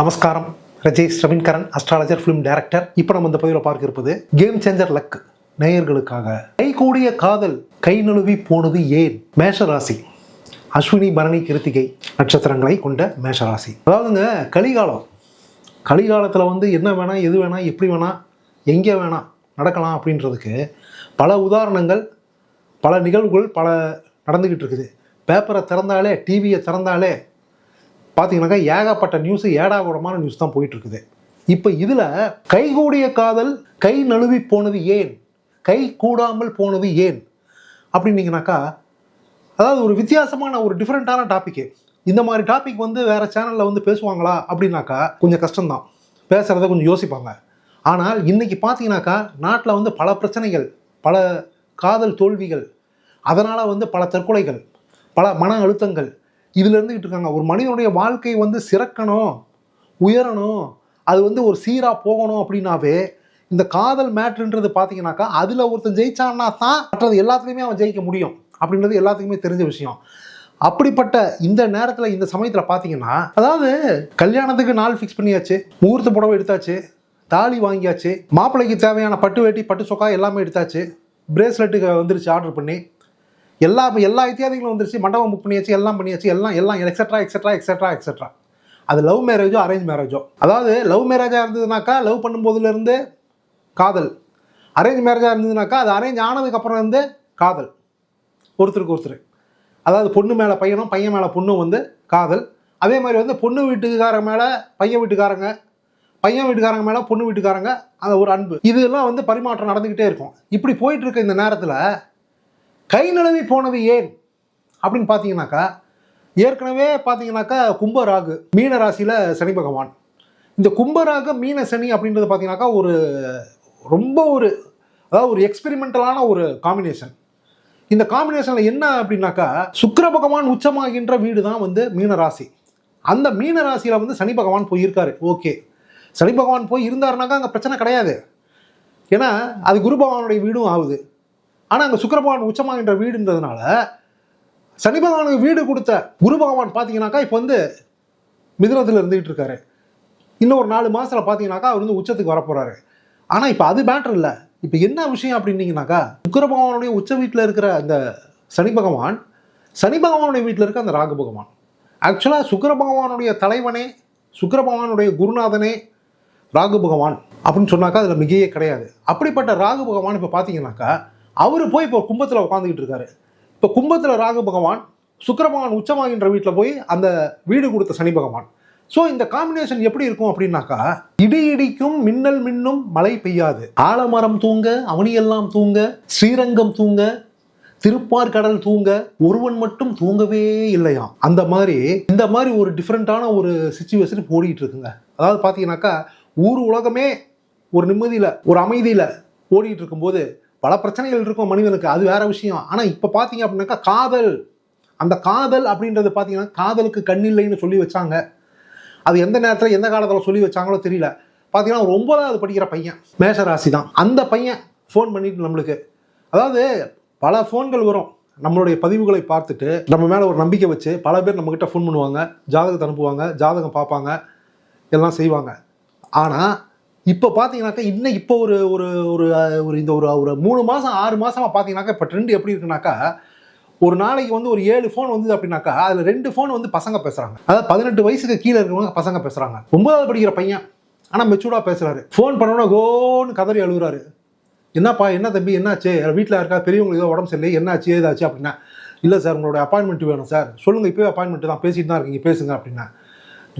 நமஸ்காரம். ரஜேஷ் ஸ்ரவின்கரன் astrologer film director இப்போ நம்ம இந்த பதிவில் பார்க்க இருப்பது கேம் சேஞ்சர் லக் நேயர்களுக்காக. கைகூடிய காதல் கை நழுவி போனது ஏன்? மேஷராசி. அஸ்வினி பரணி கிருத்திகை நட்சத்திரங்களை கொண்ட மேஷராசி. அதாவதுங்க கலிகாலம். கலிகாலத்தில் வந்து என்ன வேணாம் எது வேணால் எப்படி வேணால் எங்கே வேணால் நடக்கலாம் அப்படின்றதுக்கு பல உதாரணங்கள் பல நிகழ்வுகள் பல நடந்துக்கிட்டு இருக்குது. பேப்பரை திறந்தாலே டிவியை திறந்தாலே பார்த்தீங்கன்னாக்கா ஏகப்பட்ட நியூஸ் ஏடாகூடமான நியூஸ் தான் போயிட்டு இருக்குது இப்போ இதில் கைகூடிய காதல் கை நழுவி போனது ஏன்? கை கூடாமல் போனது ஏன்? அப்படின்னீங்கனாக்கா அதாவது ஒரு வித்தியாசமான ஒரு டிஃப்ரெண்ட்டான டாப்பிக்கு இந்த மாதிரி டாபிக் வந்து வேறு சேனலில் வந்து பேசுவாங்களா? அப்படின்னாக்கா கொஞ்சம் கஷ்டம்தான். பேசுகிறத கொஞ்சம் யோசிப்பாங்க. ஆனால் இன்றைக்கி பார்த்தீங்கன்னாக்கா நாட்டில் வந்து பல பிரச்சனைகள் பல காதல் தோல்விகள் அதனால் வந்து பல தற்கொலைகள் பல மன அழுத்தங்கள் இதில் இருந்துக்கிட்டு இருக்காங்க. ஒரு மனிதனுடைய வாழ்க்கை வந்து சிறக்கணும் உயரணும் அது வந்து ஒரு சீராக போகணும் அப்படின்னாவே இந்த காதல் மேட்ருன்றது பார்த்தீங்கன்னாக்கா அதில் ஒருத்தன் ஜெயிச்சான்னா தான் மற்றது எல்லாத்துலேயுமே அவன் ஜெயிக்க முடியும் அப்படின்றது எல்லாத்துக்குமே தெரிஞ்ச விஷயம். அப்படிப்பட்ட இந்த நேரத்தில் இந்த சமயத்தில் பார்த்தீங்கன்னா அதாவது கல்யாணத்துக்கு நாள் ஃபிக்ஸ் பண்ணியாச்சு முகூர்த்த புடவை எடுத்தாச்சு தாலி வாங்கியாச்சு மாப்பிள்ளைக்கு தேவையான பட்டு வேட்டி பட்டு சொக்கா எல்லாமே எடுத்தாச்சு பிரேஸ்லெட்டுக்கு வந்துருச்சு ஆர்டர் பண்ணி எல்லா எல்லா இத்தியாதிகளும் வந்துருச்சு. மண்டபம் புக் பண்ணியாச்சு எல்லாம் பண்ணியாச்சு எல்லாம் எல்லாம் எக்ஸட்ரா எக்ஸட்ரா எக்ஸட்ரா எக்ஸட்ரா அது லவ் மேரேஜோ அரேஞ்ச் மேரேஜோ அதாவது லவ் மேரேஜாக இருந்ததுனாக்கா லவ் பண்ணும்போதுலேருந்து காதல். அரேஞ்ச் மேரேஜாக இருந்ததுனாக்கா அது அரேஞ்ச் ஆனதுக்கப்புறம் இருந்து காதல். ஒருத்தருக்கு ஒருத்தர். அதாவது பொண்ணு மேலே பையனும் பையன் மேலே பொண்ணும் வந்து காதல். அதே மாதிரி வந்து பொண்ணு வீட்டுக்காரங்க மேலே பையன் வீட்டுக்காரங்க பையன் வீட்டுக்காரங்க மேலே பொண்ணு வீட்டுக்காரங்க அந்த ஒரு அன்பு. இதெல்லாம் வந்து பரிமாற்றம் நடந்துக்கிட்டே இருக்கும். இப்படி போயிட்டு இருக்க இந்த நேரத்தில் கை நழுவி போனது ஏன்? அப்படின்னு பார்த்தீங்கன்னாக்கா ஏற்கனவே பார்த்தீங்கன்னாக்கா கும்ப ராகு மீன ராசியில் சனி பகவான். இந்த கும்பராக மீன சனி அப்படின்றது பார்த்தீங்கன்னாக்கா ஒரு ரொம்ப ஒரு அதாவது ஒரு எக்ஸ்பெரிமெண்டலான ஒரு காம்பினேஷன் இந்த காம்பினேஷனில் என்ன அப்படின்னாக்கா சுக்கர பகவான் உச்சமாகின்ற வீடு தான் வந்து மீன ராசி. அந்த மீன ராசியில் வந்து சனி பகவான் போயிருக்காரு. ஓகே. சனி பகவான் போய் இருந்தாருனாக்கா அங்கே பிரச்சனை கிடையாது. ஏன்னா அது குரு பகவானுடைய வீடும் ஆகுது. ஆனால் அங்கே சுக்கரபகவான் உச்சமாகின்ற வீடுன்றதுனால சனி பகவானுக்கு வீடு கொடுத்த குரு பகவான் பார்த்தீங்கன்னாக்கா இப்போ வந்து மிதுனத்தில் இருந்துகிட்டு இருக்காரு. இன்னும் ஒரு நாலு மாதத்தில் பார்த்தீங்கன்னாக்கா அவர் வந்து உச்சத்துக்கு வரப்போகிறாரு ஆனால் இப்போ அது மேட்டர் இல்லை. இப்போ என்ன விஷயம் அப்படின்னீங்கனாக்கா சுக்கர பகவானுடைய உச்ச வீட்டில் இருக்கிற அந்த சனி பகவான் சனி பகவானுடைய வீட்டில் இருக்க அந்த ராகு பகவான். ஆக்சுவலாக சுக்கர பகவானுடைய தலைவனே சுக்கர பகவானுடைய குருநாதனே ராகு பகவான் அப்படின்னு சொன்னாக்கா அதில் மிகையே கிடையாது. அப்படிப்பட்ட ராகு பகவான் இப்போ பார்த்தீங்கன்னாக்கா அவர் போய் இப்போ கும்பத்தில் உட்காந்துக்கிட்டு இருக்காரு. இப்போ கும்பத்தில் ராகு பகவான் சுக்கிர பகவான் உச்சமாகின்ற வீட்டில் போய் அந்த வீடு கொடுத்த சனி பகவான். ஸோ இந்த காம்பினேஷன் எப்படி இருக்கும் அப்படின்னாக்கா இடி இடிக்கும் மின்னல் மின்னும் மழை பெய்யாது. ஆலமரம் தூங்க அவனியெல்லாம் தூங்க ஸ்ரீரங்கம் தூங்க திருப்பார் கடல் தூங்க ஒருவன் மட்டும் தூங்கவே இல்லையாம். அந்த மாதிரி இந்த மாதிரி ஒரு டிஃப்ரெண்ட்டான ஒரு சுச்சுவேஷன் ஓடிட்டு இருக்குங்க அதாவது பார்த்தீங்கன்னாக்கா ஊர் உலகமே ஒரு நிம்மதியில் ஒரு அமைதியில் ஓடிட்டு இருக்கும்போது பல பிரச்சனைகள் இருக்கும் மனிதனுக்கு அது வேற விஷயம். ஆனால் இப்போ பார்த்தீங்க அப்படின்னாக்கா காதல். அந்த காதல் அப்படின்றது பார்த்தீங்கன்னா காதலுக்கு கண்ணில்லைன்னு சொல்லி வச்சாங்க. அது எந்த நேரத்தில் எந்த காலத்தில் சொல்லி வச்சாங்களோ தெரியல. பார்த்தீங்கன்னா ஒரு ஒன்பதாவது படிக்கிற பையன் மேஷராசி தான் அந்த பையன் ஃபோன் பண்ணிட்டு நம்மளுக்கு. அதாவது பல ஃபோன்கள் வரும். நம்மளுடைய பதிவுகளை பார்த்துட்டு நம்ம மேலே ஒரு நம்பிக்கை வச்சு பல பேர் நம்மக்கிட்ட ஃபோன் பண்ணுவாங்க. ஜாதகத்தை அனுப்புவாங்க ஜாதகம் பார்ப்பாங்க எல்லாம் செய்வாங்க. ஆனால் இப்போ பார்த்தீங்கன்னாக்கா இன்னும் இப்போ ஒரு ஒரு ஒரு ஒரு இந்த ஒரு ஒரு மூணு மாதம் ஆறு மாதமாக பார்த்தீங்கன்னாக்கா இப்போ ட்ரெண்ட் எப்படி இருக்குனாக்கா ஒரு நாளைக்கு வந்து ஒரு ஏழு ஃபோன் வந்தது அப்படின்னாக்கா அதில் ரெண்டு ஃபோன் வந்து பசங்க பேசுகிறாங்க அதாவது பதினெட்டு வயசுக்கு கீழே இருக்கிறவங்க பசங்க பேசுகிறாங்க ஒன்பதாவது படிக்கிற பையன் ஆனால் மெச்சூர்டாக பேசுகிறாரு ஃபோன் பண்ணோன்னா கோன்னு கதறி அழுகுறாரு என்னப்பா என்ன தம்பி என்னாச்சு? வீட்டில் இருக்கா பெரியவங்களுக்கு ஏதோ உடம்பு சரியில்லை என்னாச்சு ஏதாச்சு அப்படின்னா இல்லை சார் உங்களோட அப்பாயின்மெண்ட் வேணும் சார். சொல்லுங்கள் இப்போவே அப்பாயின்மெண்ட் தான் பேசிட்டு தான் இருக்கீங்க பேசுங்க அப்படின்னா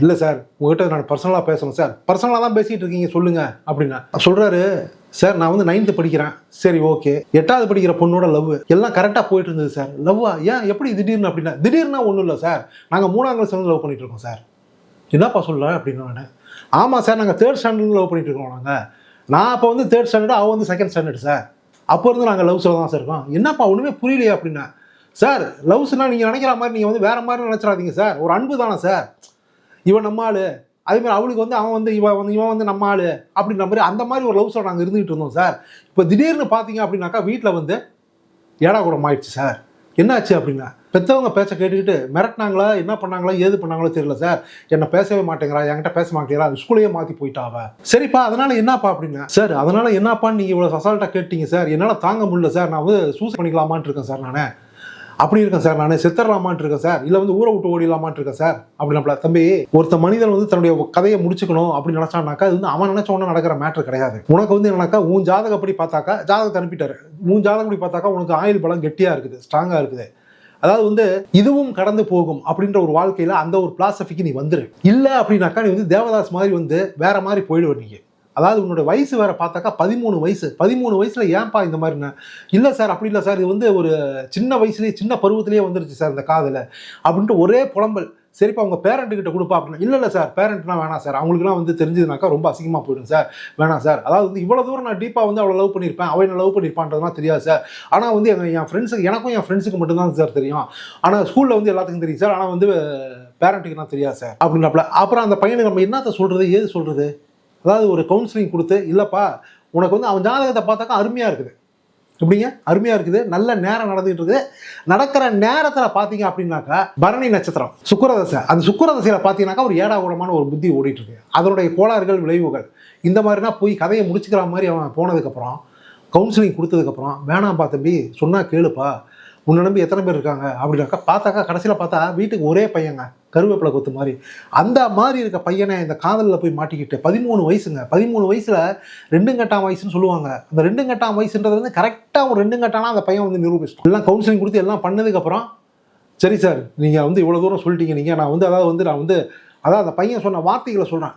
இல்லை சார் உங்ககிட்ட நான் பர்சனலாக பேசணும் சார். பர்சனலாக தான் பேசிகிட்டு இருக்கீங்க சொல்லுங்கள் அப்படின்னா. சொல்கிறாரு சார் நான் வந்து நைன்த்து படிக்கிறேன். சரி ஓகே எட்டாவது படிக்கிற பொண்ணோட லவ் எல்லாம் கரெக்டாக போயிட்டு இருந்தது சார். லவ்வா ஏன் எப்படி திடீர்னு அப்படின்னா திடீர்னா ஒன்றும் இல்லை சார். நாங்கள் மூணாம் கிளாஸ் வந்து லவ் பண்ணிட்டு இருக்கோம் சார். என்னப்பா சொல்கிறேன் அப்படின்னு நான். ஆமாம் சார் நாங்கள் தேர்ட் ஸ்டாண்டர்டில் லவ் பண்ணிட்டு இருக்கோம் நாங்கள் நான் அப்போ வந்து தேர்ட் ஸ்டாண்டர்டு அவள் வந்து செகண்ட் ஸ்டாண்டர்ட் சார். அப்போ இருந்து நாங்கள் லவ்ஸில் தான் சார் இருக்கோம். என்னப்பா ஒன்றுமே புரியலையே அப்படின்னா. சார் லவ்ஸ்னால் நீங்கள் நினைக்கிற மாதிரி நீங்கள் வந்து வேறு மாதிரி நினச்சிடாதீங்க சார். ஒரு அன்பு தானே சார். இவன் நம்ம ஆளு. அதே மாதிரி அவளுக்கு வந்து அவன் வந்து இவன் வந்து இவன் வந்து நம்ம ஆளு அப்படின்ற மாதிரி அந்த மாதிரி ஒரு லவ் லவ்ஸோட நாங்கள் இருந்துகிட்டு இருந்தோம் சார் இப்போ திடீர்னு பார்த்தீங்க அப்படின்னாக்கா வீட்டில் வந்து ஏடா கூடம் ஆயிடுச்சு சார் என்னாச்சு அப்படின்னா பெற்றவங்க பேச கேட்டுக்கிட்டு மிரட்டினாங்களா என்ன பண்ணாங்களா ஏது பண்ணாங்களோ தெரியல சார் என்னை பேசவே மாட்டேங்கிறா என்கிட்ட பேச மாட்டேங்கிறா ஸ்கூலையே மாற்றி போயிட்டாவ சரிப்பா அதனால என்னப்பா அப்படின்னா சார் அதனால என்னப்பான்னு நீங்கள் இவ்வளோ அசால்ட்டாக கேட்டீங்க சார் என்னால் தாங்க முடியல சார் நான் வந்து சூஸ் பண்ணிக்கலாமான்ட்டு இருக்கேன் சார் நான். அப்படி இருக்கேன் சார். நான் செத்துடலாமான்ட்டு இருக்கேன் சார். இல்லை வந்து ஊரை விட்டு ஓடிடலாமான்ட்டு இருக்கேன் சார். அப்படின்னா தம்பி ஒருத்த மனிதன் வந்து தன்னுடைய கதையை முடிச்சுக்கணும் அப்படின்னு நினச்சானாக்கா அது வந்து அவன் நினைச்ச உடனே நடக்கிற மேட்ரு கிடையாது. உனக்கு வந்து என்னன்னாக்கா உன் ஜாதகப்படி பார்த்தாக்கா ஜாதகத்தை அனுப்பிட்டாரு உன் ஜாதகப்படி பார்த்தாக்கா உனக்கு ஆயுள் பலம் கெட்டியாக இருக்குது ஸ்ட்ராங்காக இருக்குது. அதாவது வந்து இதுவும் கடந்து போகும் அப்படின்ற ஒரு வாழ்க்கையில் அந்த ஒரு பிலாசபிக்கு நீ வந்துரு. இல்லை அப்படின்னாக்கா நீ வந்து தேவதாஸ் மாதிரி வந்து வேற மாதிரி போயிடுவ நீங்க. அதாவது உன்னோட வயசு வேற பார்த்தாக்கா பதிமூணு வயசு. பதிமூணு வயசுல ஏன்பா இந்த மாதிரினா இல்லை சார் அப்படி இல்லை சார். இது வந்து ஒரு சின்ன வயசுலேயே சின்ன பருவத்திலேயே வந்துருச்சு சார் இந்த காதில். அப்படின்ட்டு ஒரே புலம்பல். சரிப்பா உங்கள் பேரண்ட்டு கிட்ட கொடுப்பா. அப்படின்னா இல்லை இல்லை சார். பேரண்ட்னா வேணாம் சார். அவங்களுக்குலாம் வந்து தெரிஞ்சதுனாக்கா ரொம்ப அசிங்கமாக போயிடும் சார். வேணாம் சார். அதாவது வந்து இவ்வளோ தூரம் நான் டீப்பாக வந்து அவளை லவ் பண்ணியிருப்பேன். அவன் என்ன லவ் பண்ணியிருப்பான்றதுலாம் தெரியாது சார். ஆனால் வந்து எங்கள் என் ஃப்ரெண்ட்ஸுக்கு எனக்கும் என் ஃப்ரெண்ட்ஸுக்கு மட்டும்தான் சார் தெரியும். ஆனால் ஸ்கூலில் வந்து எல்லாத்துக்கும் தெரியும் சார். ஆனால் வந்து பேரண்ட்டுக்கு நான் தெரியாது சார். அப்படின்னாப்ல அப்புறம் அந்த பையனுக்கு நம்ம என்னத்தை சொல்கிறது ஏது சொல்கிறது அதாவது ஒரு கவுன்சிலிங் கொடுத்து இல்லைப்பா உனக்கு வந்து அவன் ஜாதகத்தை பார்த்தாக்கா அருமையாக இருக்குது. எப்படிங்க? அருமையாக இருக்குது நல்ல நேரம் நடந்துகிட்டு இருக்குது. நடக்கிற நேரத்தில் பார்த்தீங்க அப்படின்னாக்கா பரணி நட்சத்திரம் சுக்கரதசை. அந்த சுக்கரதசையில் பார்த்தீங்கன்னாக்கா ஒரு ஏடாகூடமான ஒரு புத்தி ஓடிட்டு இருக்கு அதனுடைய கோளாறுகள் விளைவுகள். இந்த மாதிரினா போய் கதையை முடிச்சுக்கிற மாதிரி அவன் போனதுக்கப்புறம் கவுன்சிலிங் கொடுத்ததுக்கப்புறம் வேணாம்ப்பா தம்பி சொன்னால் கேளுப்பா. உன்னை நம்பி எத்தனை பேர் இருக்காங்க? அப்படின்னாக்கா பார்த்தாக்கா கடைசியில் பார்த்தா வீட்டுக்கு ஒரே பையங்க கருவேப்பிலை கொத்து மாதிரி. அந்த மாதிரி இருக்க பையனை இந்த காதலில் போய் மாட்டிக்கிட்டு பதிமூணு வயசுங்க. பதிமூணு வயசில் ரெண்டு கட்டாம் வயசுன்னு சொல்லுவாங்க. அந்த ரெண்டு கட்டாம் வயசுன்றது வந்து கரெக்டாக ஒரு ரெண்டு கட்டானா அந்த பையன் வந்து நிரூபிச்சிட்டோம் எல்லாம் கவுன்சிலிங் கொடுத்து எல்லாம் பண்ணதுக்கப்புறம் சரி சார் நீங்கள் வந்து இவ்வளோ தூரம் சொல்லிட்டீங்க. நீங்கள் நான் வந்து அதாவது வந்து நான் வந்து அதாவது அந்த பையன் சொன்ன வார்த்தைகளை சொல்கிறேன்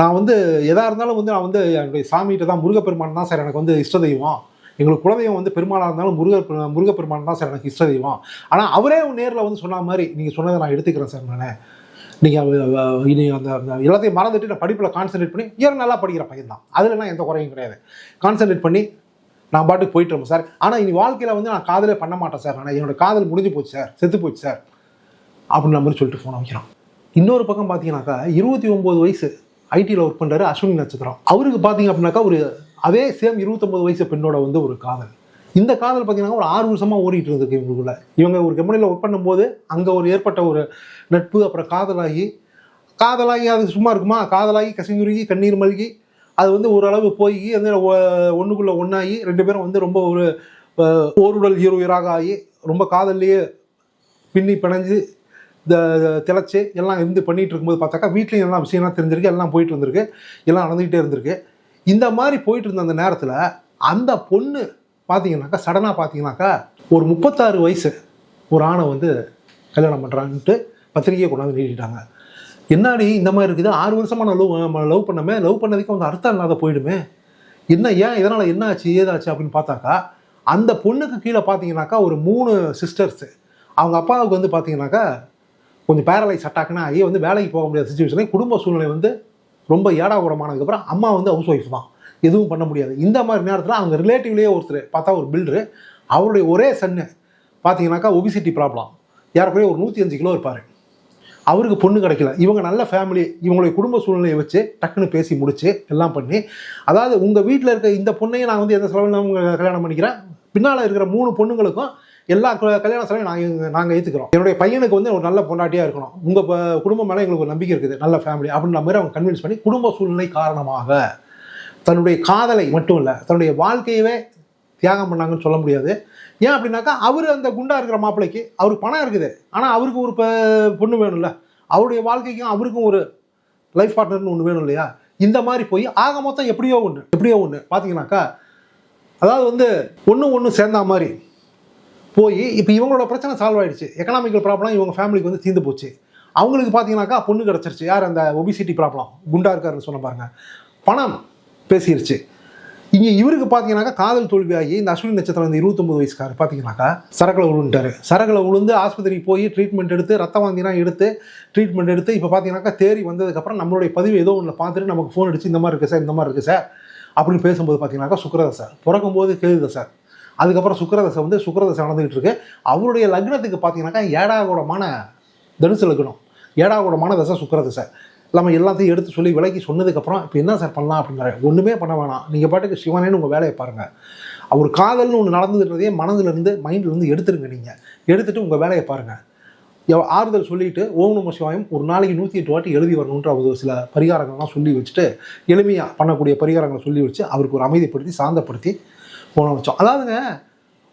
நான் வந்து எதாக இருந்தாலும் வந்து நான் வந்து என்னுடைய சாமிகிட்ட தான் முருகப்பெருமான் தான் சார் எனக்கு வந்து இஷ்ட தெய்வம். எங்களுக்கு குலதெய்வம் வந்து பெருமாளாக இருந்தாலும் முருக முருகப்பெருமான் தான் சார் எனக்கு இஷ்ட தெய்வம். ஆனால் அவரே நேரில் வந்து சொன்ன மாதிரி நீங்கள் சொன்னதை நான் எடுத்துக்கிறேன் சார் நான். நீங்கள் இனி அந்த எல்லாத்தையும் மறந்துட்டு நான் படிப்பில் கான்சென்ட்ரேட் பண்ணி ஏன் நல்லா படிக்கிற பையன் தான். அதிலலாம் எந்த குறையும் கிடையாது. கான்சென்ட்ரேட் பண்ணி நான் பாட்டுக்கு போயிட்டு சார். ஆனால் இனி வாழ்க்கையில் வந்து நான் காதலே பண்ண மாட்டேன் சார் நான். என்னோட காதல் முடிஞ்சு போச்சு சார். செத்து போச்சு சார். அப்படின்ற மாதிரி சொல்லிட்டு ஃபோனை வைக்கிறான். இன்னொரு பக்கம் பார்த்தீங்கன்னாக்கா இருபத்தி ஒம்பது வயசு ஐடியில் ஒர்க் பண்ணுறாரு அஸ்வினி நட்சத்திரம். அவருக்கு பார்த்தீங்க அப்படின்னாக்கா ஒரு அதே சேம் இருபத்தொம்பது வயசு பெண்ணோட வந்து ஒரு காதல். இந்த காதல் பார்த்தீங்கன்னா ஒரு ஆறு வருஷமாக ஓடிட்டு இருந்திருக்கு இவங்களுக்குள்ள. இவங்க ஒரு கம்பெனியில் ஒர்க் பண்ணும்போது அங்கே ஒரு ஏற்பட்ட ஒரு நட்பு அப்புறம் காதலாகி காதலாகி அது சும்மா இருக்குமா? காதலாகி கசிந்துருகி கண்ணீர் மல்கி அது வந்து ஓரளவு போய் அந்த ஒன்றுக்குள்ளே ஒன்றாகி ரெண்டு பேரும் வந்து ரொம்ப ஒரு ஓருடல் ஈருயிராக ஆகி ரொம்ப காதல்லையே பின்னி பிணைஞ்சு இந்த திளைச்சு எல்லாம் இருந்து பண்ணிகிட்டு இருக்கும்போது பார்த்தாக்கா வீட்லேயும் எல்லாம் விஷயம்லாம் தெரிஞ்சிருக்கு எல்லாம் போயிட்டு இருந்திருக்கு எல்லாம் நடந்துக்கிட்டே இருந்திருக்கு. இந்த மாதிரி போயிட்டு இருந்த அந்த நேரத்தில் அந்த பொண்ணு பார்த்தீங்கன்னாக்கா சடனாக பார்த்தீங்கன்னாக்கா ஒரு முப்பத்தாறு வயசு ஒரு ஆணை வந்து கல்யாணம் பண்ணுறான்ட்டு பத்திரிகையை கொண்டாந்து நீட்டிட்டாங்க. என்னாடி இந்த மாதிரி இருக்குது? ஆறு வருஷமாக நான் லவ் லவ் பண்ணமே லவ் பண்ணதுக்கு வந்து அர்த்தம் இல்லாத போயிடுமே. என்ன ஏன் இதனால் என்ன ஆச்சு ஏதாச்சு அப்படின்னு பார்த்தாக்கா அந்த பொண்ணுக்கு கீழே பார்த்தீங்கன்னாக்கா ஒரு மூணு சிஸ்டர்ஸு அவங்க அப்பாவுக்கு வந்து பார்த்தீங்கன்னாக்கா கொஞ்சம் பேரலைஸ் அட்டாக்னா ஆகி வந்து வேலைக்கு போக முடியாத சுச்சுவேஷனே குடும்ப சூழ்நிலை வந்து ரொம்ப ஏடா கூடமானதுக்கப்புறம் அம்மா வந்து ஹவுஸ் ஒய்ஃப் தான். எதுவும் பண்ண முடியாது. இந்த மாதிரி நேரத்தில் அவங்க ரிலேட்டிவ்லேயே ஒருத்தர் பார்த்தா ஒரு பில்டரு அவருடைய ஒரே சன்னு பார்த்தீங்கன்னாக்கா ஒபிசிட்டி ப்ராப்ளம் ஏறக்குறைய ஒரு நூற்றி அஞ்சு கிலோ இருப்பார். அவருக்கு பொண்ணு கிடைக்கல. இவங்க நல்ல ஃபேமிலி இவங்களுடைய குடும்ப சூழ்நிலையை வச்சு டக்குன்னு பேசி முடிச்சு எல்லாம் பண்ணி அதாவது உங்கள் வீட்டில் இருக்க இந்த பொண்ணையும் நான் வந்து எந்த செலவில் கல்யாணம் பண்ணிக்கிறேன்? பின்னால் இருக்கிற மூணு பொண்ணுங்களுக்கும் எல்லா க- கல்யாண செலவையும் நாங்கள் நாங்கள் ஏற்றுக்கிறோம் என்னுடைய பையனுக்கு வந்து ஒரு நல்ல பொண்டாட்டியாக இருக்கணும். உங்கள் குடும்பம் மேலே எங்களுக்கு ஒரு நம்பிக்கை இருக்குது. நல்ல ஃபேமிலி அப்படின்ற மாதிரி அவங்க கன்வின்ஸ் பண்ணி குடும்ப சூழ்நிலை காரணமாக தன்னுடைய காதலை மட்டும் இல்லை தன்னுடைய வாழ்க்கையவே தியாகம் பண்ணாங்கன்னு சொல்ல முடியாது. ஏன் அப்படின்னாக்கா அவர் அந்த குண்டா இருக்கிற மாப்பிள்ளைக்கு அவருக்கு பணம் இருக்குது. ஆனால் அவருக்கு ஒரு பொண்ணு வேணும்ல. அவருடைய வாழ்க்கைக்கும் அவருக்கும் ஒரு லைஃப் பார்ட்னர்னு ஒன்று வேணும் இல்லையா? இந்த மாதிரி போய் ஆக மொத்தம் எப்படியோ ஒன்று எப்படியோ ஒன்று பார்த்தீங்கன்னாக்கா அதாவது வந்து ஒன்று ஒன்று சேர்ந்தா மாதிரி போய் இப்போ இவங்களோட பிரச்சனை சால்வ் ஆகிடுச்சு எக்கனாமிக்கல் ப்ராப்ளம் இவங்க ஃபேமிலிக்கு வந்து தீர்ந்து போச்சு. அவங்களுக்கு பார்த்தீங்கன்னாக்கா பொண்ணு கிடச்சிருச்சு. யார் அந்த ஒபிசிட்டி ப்ராப்ளம் குண்டா இருக்காருன்னு சொன்ன பாருங்க. பணம் பேசிருச்சு. இங்கே இவருக்கு பார்த்தீங்கன்னாக்கா காதல் தோல்வியாகி இந்த அஸ்வினி நட்சத்திரம் இந்த இருபத்தொம்பது வயசுக்காரர் பார்த்தீங்கன்னாக்கா சரக்கில் விழுந்துட்டாரு சரக்கில் விழுந்து ஆஸ்பத்திரிக்கு போய் ட்ரீட்மெண்ட் எடுத்து ரத்த வாந்தினா எடுத்து ட்ரீட்மெண்ட் எடுத்து இப்போ பார்த்தீங்கன்னாக்கா தேறி வந்ததுக்கப்புறம் நம்மளுடைய பதிவு ஏதோ ஒன்று பார்த்துட்டு நமக்கு ஃபோன் அடிச்சு இந்த மாதிரி இருக்குது சார் இந்த மாதிரி இருக்குது சார் அப்படின்னு பேசும்போது பார்த்தீங்கன்னாக்கா சார் பிறக்கும்போது கேதுதா சார் அதுக்கப்புறம் சுக்கிரதசை வந்து சுக்கரதசை நடந்துகிட்டு இருக்கு அவருடைய லக்னத்துக்கு பார்த்தீங்கன்னாக்கா ஏடாகூடமான தனுசு லக்னம் ஏடாகூடமான தசை சுக்கரதசை. நம்ம எல்லாத்தையும் எடுத்து சொல்லி விலைக்கு சொன்னதுக்கப்புறம் இப்போ என்ன சார் பண்ணலாம் அப்படிங்கிற ஒன்றுமே பண்ண வேணாம். நீங்கள் பாட்டுக்கு சிவனேன்னு உங்கள் வேலையை பாருங்கள் அவர் காதல்னு ஒன்று நடந்துன்றதே மனதிலிருந்து மைண்ட்லேருந்து எடுத்துருங்க நீங்கள் எடுத்துகிட்டு உங்கள் வேலையை பாருங்கள் எவ் ஆறுதல் சொல்லிட்டு ஓம் நம சிவாயம் ஒரு நாளைக்கு நூற்றி எட்டு வாட்டி எழுதி வரணுன்ற ஒரு சில பரிகாரங்கள்லாம் சொல்லி வச்சுட்டு எளிமையாக பண்ணக்கூடிய பரிகாரங்களை சொல்லி வச்சு அவருக்கு ஒரு அமைதிப்படுத்தி சாந்தப்படுத்தி போன வச்சோம் அதாவதுங்க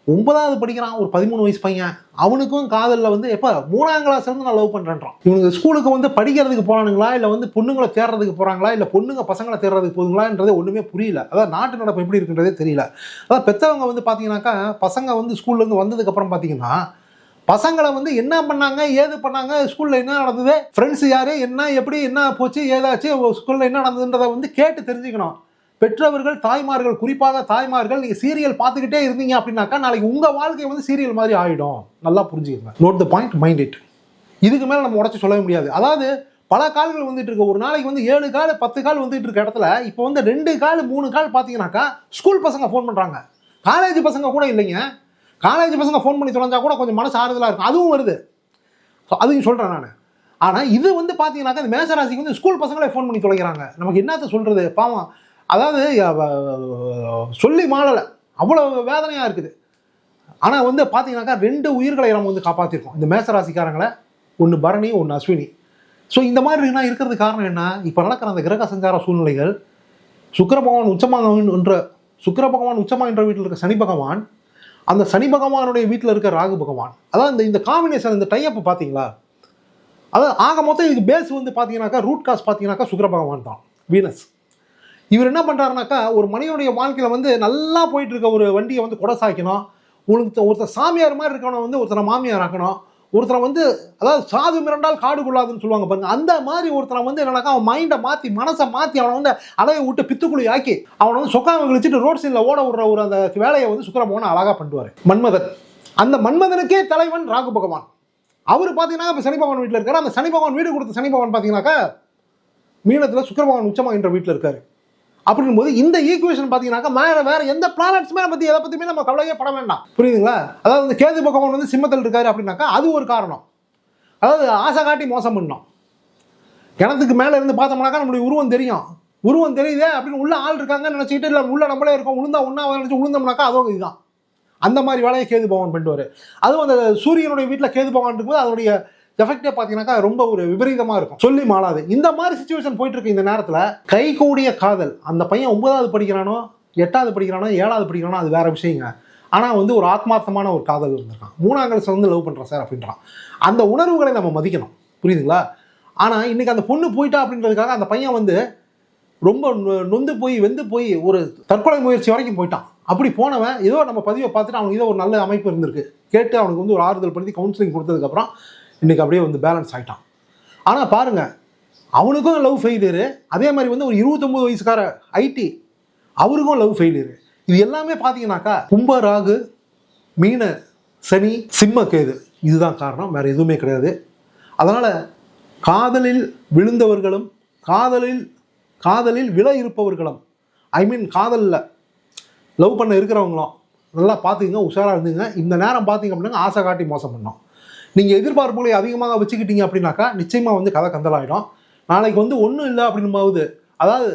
ஒன்பதாவது படிக்கிறான் ஒரு பதிமூணு வயசு பையன். அவனுக்கும் காதலில் வந்து எப்போ மூணாம் கிளாஸ்லேருந்து நான் லவ் பண்ணுறேன்றான் இவனுக்கு ஸ்கூலுக்கு வந்து படிக்கிறதுக்கு போகிறானுங்களா இல்லை வந்து பொண்ணுங்களை தேடுறதுக்கு போகிறாங்களா இல்லை பொண்ணுங்க பசங்களை தேடுறதுக்கு போகுதுங்களான்றது ஒன்றுமே புரியல. அதாவது நாட்டு நடப்பு எப்படி இருக்குன்றதே தெரியல. அதாவது பெற்றவங்க வந்து பார்த்தீங்கன்னாக்கா பசங்க வந்து ஸ்கூல்லேருந்து வந்ததுக்கப்புறம் பார்த்தீங்கன்னா பசங்களை வந்து என்ன பண்ணாங்க ஏது பண்ணாங்க ஸ்கூலில் என்ன நடந்தது ஃப்ரெண்ட்ஸ் யார் என்ன எப்படி என்ன போச்சு ஏதாச்சும் ஸ்கூலில் என்ன நடந்ததுன்றதை வந்து கேட்டு தெரிஞ்சுக்கணும். பெற்றவர்கள் தாய்மார்கள் குறிப்பாக தாய்மார்கள் நீங்கள் சீரியல் பார்த்துக்கிட்டே இருந்தீங்க அப்படின்னாக்கா நாளைக்கு உங்கள் வாழ்க்கை வந்து சீரியல் மாதிரி ஆகிடும் நல்லா புரிஞ்சுக்கங்க. Note the point mind it இதுக்கு மேலே நம்ம உடச்சி சொல்லவே முடியாது. அதாவது பல கால்கள் வந்துட்டு இருக்கு. ஒரு நாளைக்கு வந்து ஏழு கால் பத்து கால் வந்துட்டு இருக்க இடத்துல இப்போ வந்து ரெண்டு கால் மூணு கால் பார்த்தீங்கன்னாக்கா ஸ்கூல் பசங்க ஃபோன் பண்ணுறாங்க காலேஜ் பசங்க கூட இல்லைங்க. காலேஜ் பசங்க ஃபோன் பண்ணி தொலைஞ்சா கூட கொஞ்சம் மனசு ஆறுதலாக இருக்கும். அதுவும் வருது. ஸோ அதையும் சொல்கிறேன் நான். ஆனால் இது வந்து பார்த்தீங்கன்னாக்கா இந்த மேசராசிக்கு வந்து ஸ்கூல் பசங்களே ஃபோன் பண்ணி தொலைக்கிறாங்க. நமக்கு என்னத்த சொல்கிறது பாவம். அதாவது சொல்லி மாளலை அவ்வளோ வேதனையாக இருக்குது. ஆனால் வந்து பார்த்தீங்கன்னாக்கா ரெண்டு உயிர்களை நம்ம வந்து காப்பாற்றிருக்கோம் இந்த மேசராசிக்காரங்களை ஒன்று பரணி ஒன்று அஸ்வினி. ஸோ இந்த மாதிரி என்ன இருக்கிறதுக்கு காரணம் என்ன? இப்போ நடக்கிற அந்த கிரக சஞ்சார சூழ்நிலைகள் சுக்கர பகவான் உச்சமாக என்ற சுக்கர பகவான் உச்சமாக என்ற வீட்டில் இருக்க சனி பகவான் அந்த சனி பகவானுடைய வீட்டில் இருக்க ராகு பகவான். அதான் இந்த இந்த காம்பினேஷன் இந்த டைப் பார்த்தீங்களா அதான் ஆக மொத்தம் இதுக்கு பேஸ் வந்து பார்த்தீங்கன்னாக்கா ரூட் காஸ் பார்த்தீங்கன்னாக்கா சுக்கர பகவான் தான். வீனஸ் இவர் என்ன பண்ணுறாருனாக்கா ஒரு மனிதனுடைய வாழ்க்கையில் வந்து நல்லா போயிட்டு இருக்க ஒரு வண்டியை வந்து கொடை சாய்க்கணும் ஒருத்த ஒருத்தர் சாமியார் மாதிரி இருக்கவனை வந்து ஒருத்தரை மாமியார் ஆக்கணும். ஒருத்தரை வந்து அதாவது சாது மிரண்டால் காடு கொள்ளாதுன்னு சொல்லுவாங்க பாருங்க. அந்த மாதிரி ஒருத்தரை வந்து என்னன்னாக்கா அவன் மைண்டை மாற்றி மனசை மாற்றி அவனை வந்து அலையை விட்டு பித்துக்குழி ஆக்கி அவனை வந்து சொக்காம கழிச்சிட்டு ரோட் சைடில் ஓட விடுற ஒரு அந்த வேலையை வந்து சுக்கரமோகன் அழகாக பண்ணுவார் மன்மதன். அந்த மன்மதனுக்கே தலைவன் ராகு பகவான். அவர் பார்த்தீங்கன்னா இப்போ சனி பகவான் வீட்டில் இருக்காரு. அந்த சனி பகவான் வீடு கொடுத்த சனி பகவான் பார்த்தீங்கன்னாக்கா மீனத்தில் சுக்கர பகவான் உச்சமாக என்ற வீட்டில் இருக்காரு. அப்படின்னும் போது இந்த ஈக்குவேஷன் பார்த்தீங்கன்னாக்கா மேலே வேற எந்த பிளானட்ஸுமே பற்றி எதை பற்றியுமே நம்ம கவலையே பட வேண்டாம். புரியுதுங்களா? அதாவது இந்த கேது பகவான் வந்து சிம்மத்தில் இருக்காரு அப்படின்னாக்கா அது ஒரு காரணம். அதாவது ஆசை காட்டி மோசம் பண்ணோம். கிணத்துக்கு மேலே இருந்து பார்த்தோம்னாக்கா நம்மளுடைய உருவம் தெரியும். உருவம் தெரியுதே அப்படின்னு உள்ள ஆள் இருக்காங்கன்னு நினச்சிக்கிட்டு இல்லை உள்ள நம்மளே இருக்கோம் உளுந்தா ஒன்றா நினச்சி உளுந்தோம்னாக்கா அதுவும் இதுதான். அந்த மாதிரி வேலையை கேது பகவான் பண்ணிட்டு அதுவும் அந்த சூரியனுடைய வீட்டில் கேது பகவான் இருக்கும்போது அதனுடைய எஃபெக்டே பார்த்தீங்கன்னாக்கா ரொம்ப ஒரு விபரீதமாக இருக்கும். சொல்லி மாளாது. இந்த மாதிரி சுச்சுவேஷன் போயிட்டு இருக்கு இந்த நேரத்தில் கைகூடிய காதல். அந்த பையன் ஒன்பதாவது படிக்கிறானோ எட்டாவது படிக்கிறானோ ஏழாவது படிக்கிறானோ அது வேற விஷயங்க. ஆனால் வந்து ஒரு ஆத்மார்த்தமான ஒரு காதல் இருந்திருக்கான். மூணாம் கிளாஸ் வந்து லவ் பண்ணுறேன் சார் அப்படின்றான். அந்த உணர்வுகளை நம்ம மதிக்கணும். புரியுதுங்களா? ஆனால் இன்னைக்கு அந்த பொண்ணு போயிட்டா அப்படின்றதுக்காக அந்த பையன் வந்து ரொம்ப நொ- நொந்து போய் வெந்து போய் ஒரு தற்கொலை முயற்சி வரைக்கும் போயிட்டான். அப்படி போனவன் ஏதோ நம்ம பதிவை பார்த்துட்டு அவனுக்கு ஏதோ ஒரு நல்ல அமைப்பு இருந்திருக்கு. கேட்டு அவனுக்கு வந்து ஒரு ஆறுதல் படுத்தி கவுன்சிலிங் கொடுத்ததுக்கப்புறம் இன்றைக்கி அப்படியே வந்து பேலன்ஸ் ஆகிட்டான் ஆனால் பாருங்க அவனுக்கும் லவ் ஃபெயிலியரு அதே மாதிரி வந்து ஒரு இருபத்தொம்பது வயசுக்கார ஐடி அவருக்கும் லவ் ஃபெயிலியரு இது எல்லாமே பார்த்தீங்கன்னாக்கா கும்ப ராகு மீன சனி சிம்ம கேது. இதுதான் காரணம் வேறு எதுவுமே கிடையாது. அதனால் காதலில் விழுந்தவர்களும் காதலில் காதலில் விலை இருப்பவர்களும் ஐ மீன் காதலில் லவ் பண்ண இருக்கிறவங்களும் நல்லா பார்த்துங்க உஷாராக இருந்துங்க. இந்த நேரம் பார்த்தீங்க அப்படின்னா ஆசை காட்டி மோசம் பண்ணோம். நீங்கள் எதிர்பார்ப்புகளை அதிகமாக வச்சுக்கிட்டீங்க அப்படின்னாக்கா நிச்சயமாக வந்து கதை கந்தலாயிடும். நாளைக்கு வந்து ஒன்றும் இல்லை அப்படின்னும்போது அதாவது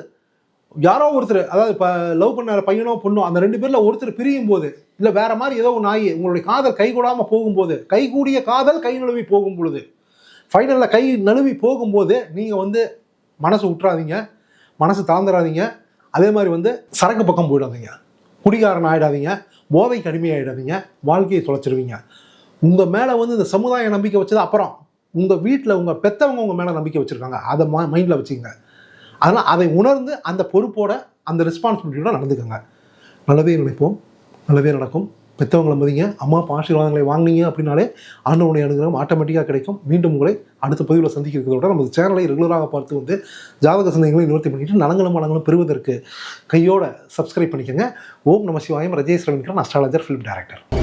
யாரோ ஒருத்தர் அதாவது இப்போ லவ் பண்ண பையனோ பொண்ணோ அந்த ரெண்டு பேரில் ஒருத்தர் பிரியும் போது இல்லை வேற மாதிரி ஏதோ ஒன்று ஆகி உங்களுடைய காதல் கை கூடாமல் போகும்போது கைகூடிய காதல் கை நழுவி போகும் பொழுது ஃபைனலில் கை நழுவி போகும்போது நீங்கள் வந்து மனசு விட்டுறாதீங்க மனசு தாழ்ந்துடாதீங்க. அதே மாதிரி வந்து சரக்கு பக்கம் போயிடாதீங்க. குடிகாரன் ஆகிடாதீங்க போதைக்கு அடிமையாயிடாதீங்க. வாழ்க்கையை தொலைச்சிருவீங்க. உங்கள் மேலே வந்து இந்த சமுதாய நம்பிக்கை வச்சது அப்புறம். உங்கள் வீட்டில் உங்கள் பெற்றவங்க உங்கள் மேலே நம்பிக்கை வச்சுருக்காங்க. அதை மா மைண்டில் வச்சுக்கோங்க. அதனால் அதை உணர்ந்து அந்த பொறுப்போட அந்த ரெஸ்பான்சிபிலிட்டியோட நடந்துக்கோங்க. நல்லதே நினைப்போம். நல்லதே நடக்கும். பெற்றவங்களை மதிங்க. அம்மா அப்பா ஆசீர்வாதங்களை வாங்குனீங்க அப்படின்னாலே ஆண்டவனுடைய அனுகிரகம் ஆட்டோமேட்டிக்காக கிடைக்கும். மீண்டும் உங்களை அடுத்த பதிவில் சந்திக்கிறதோட நமது சேனலை ரெகுலராக பார்த்து வந்து ஜாதக சந்தேகங்களை நிவர்த்தி பண்ணிட்டு நலங்களும் மலங்களும் பெறுவதற்கு கையோட சப்ஸ்கிரைப் பண்ணிக்கோங்க. ஓம் நம Sivayam. Rajesh astrologer film director